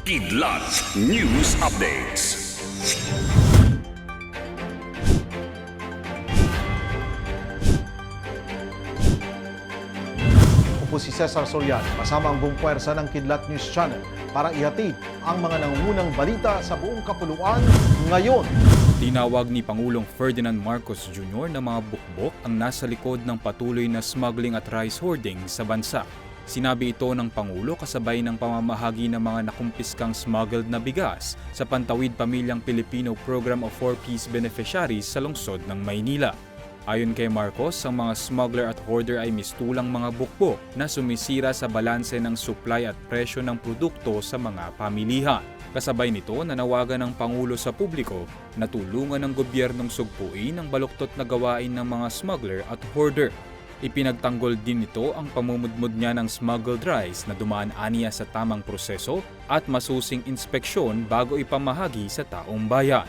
Kidlat News Updates. Ako po si Cesar Soriano kasama ang buong puwersa ng Kidlat News Channel para ihatid ang mga nangungunang balita sa buong kapuluan ngayon. Tinawag ni Pangulong Ferdinand Marcos Jr. na mga bukbok ang nasa likod ng patuloy na smuggling at rice hoarding sa bansa. Sinabi ito ng Pangulo kasabay ng pamamahagi ng mga nakumpiskang smuggled na bigas sa Pantawid Pamilyang Pilipino Program of Four Peace Beneficiaries sa lungsod ng Maynila. Ayon kay Marcos, ang mga smuggler at hoarder ay mistulang mga bukbok na sumisira sa balanse ng supply at presyo ng produkto sa mga pamilihan. Kasabay nito, nanawagan ng Pangulo sa publiko na tulungan ng gobyernong sugpuin ang baluktot na gawain ng mga smuggler at hoarder. Ipinagtanggol din nito ang pamumudmud niya ng smuggled rice na dumaan aniya sa tamang proseso at masusing inspeksyon bago ipamahagi sa taong bayan.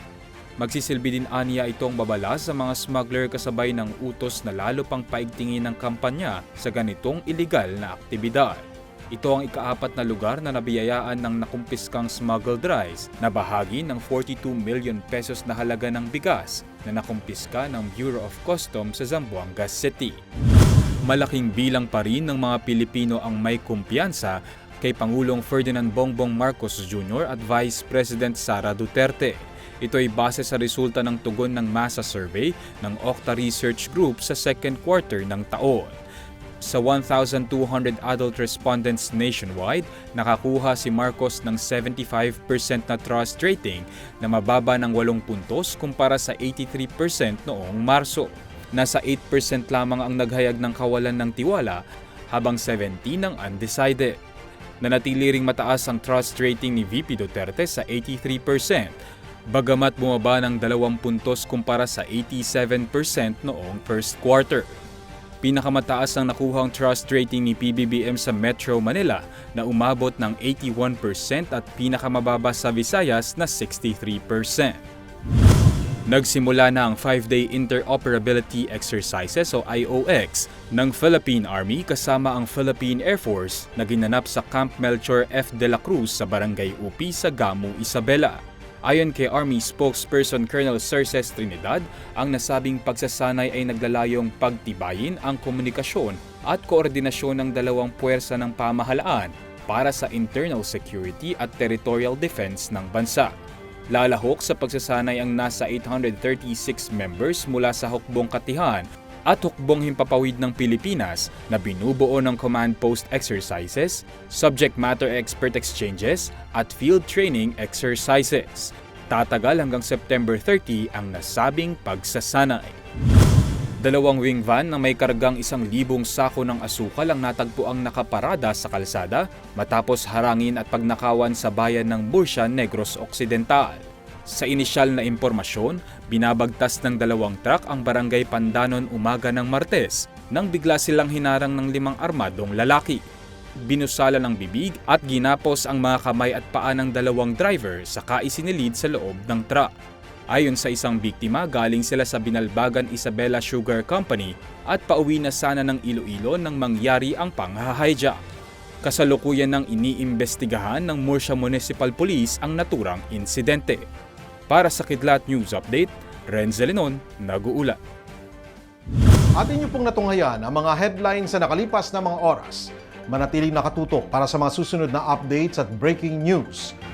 Magsisilbi din aniya itong babala sa mga smuggler kasabay ng utos na lalo pang paigtingin ng kampanya sa ganitong iligal na aktibidad. Ito ang ikaapat na lugar na nabiyayaan ng nakumpiskang smuggled rice na bahagi ng 42 million pesos na halaga ng bigas na nakumpiska ng Bureau of Customs sa Zamboanga City. Malaking bilang pa rin ng mga Pilipino ang may kumpiyansa kay Pangulong Ferdinand Bongbong Marcos Jr. at Vice President Sara Duterte. Ito ay base sa resulta ng tugon ng masa survey ng Octa Research Group sa second quarter ng taon. Sa 1,200 adult respondents nationwide, nakakuha si Marcos ng 75% na trust rating na mababa ng 8 puntos kumpara sa 83% noong Marso. Nasa 8% lamang ang naghayag ng kawalan ng tiwala habang 17 ang undecided. Nanatili ring mataas ang trust rating ni VP Duterte sa 83%, bagamat bumaba ng 2 puntos kumpara sa 87% noong first quarter. Pinakamataas ang nakuhang trust rating ni PBBM sa Metro Manila na umabot ng 81% at pinakamababa sa Visayas na 63%. Nagsimula na ang 5-day interoperability exercises o IOX ng Philippine Army kasama ang Philippine Air Force na ginanap sa Camp Melchor F. de la Cruz sa Barangay Upi sa Gamu, Isabela. Ayon kay Army spokesperson Colonel Cerces Trinidad, ang nasabing pagsasanay ay naglalayong pagtibayin ang komunikasyon at koordinasyon ng dalawang puwersa ng pamahalaan para sa internal security at territorial defense ng bansa. Lalahok sa pagsasanay ang nasa 836 members mula sa hukbong katihan at hukbong himpapawid ng Pilipinas na binubuo ng command post exercises, subject matter expert exchanges at field training exercises. Tatagal hanggang September 30 ang nasabing pagsasanay. Dalawang wing van na may kargang isang libong sako ng asukal ang natagpo ang nakaparada sa kalsada matapos harangin at pagnakawan sa bayan ng Bursha, Negros Occidental. Sa inisyal na impormasyon, binabagtas ng dalawang truck ang barangay Pandanon umaga ng Martes nang bigla silang hinarang ng limang armadong lalaki. Binusala ng bibig at ginapos ang mga kamay at paa ng dalawang driver saka isinilid sa loob ng truck. Ayon sa isang biktima, galing sila sa Binalbagan Isabela Sugar Company at pauwi na sana ng Iloilo nang mangyari ang panghahijack. Kasalukuyan ng iniimbestigahan ng Murcia Municipal Police ang naturang insidente. Para sa Kidlat News Update, Renzo Lenon, nag-uula. Atin niyo pong natunghayan ang mga headlines sa nakalipas na mga oras. Manatiling nakatutok para sa mga susunod na updates at breaking news.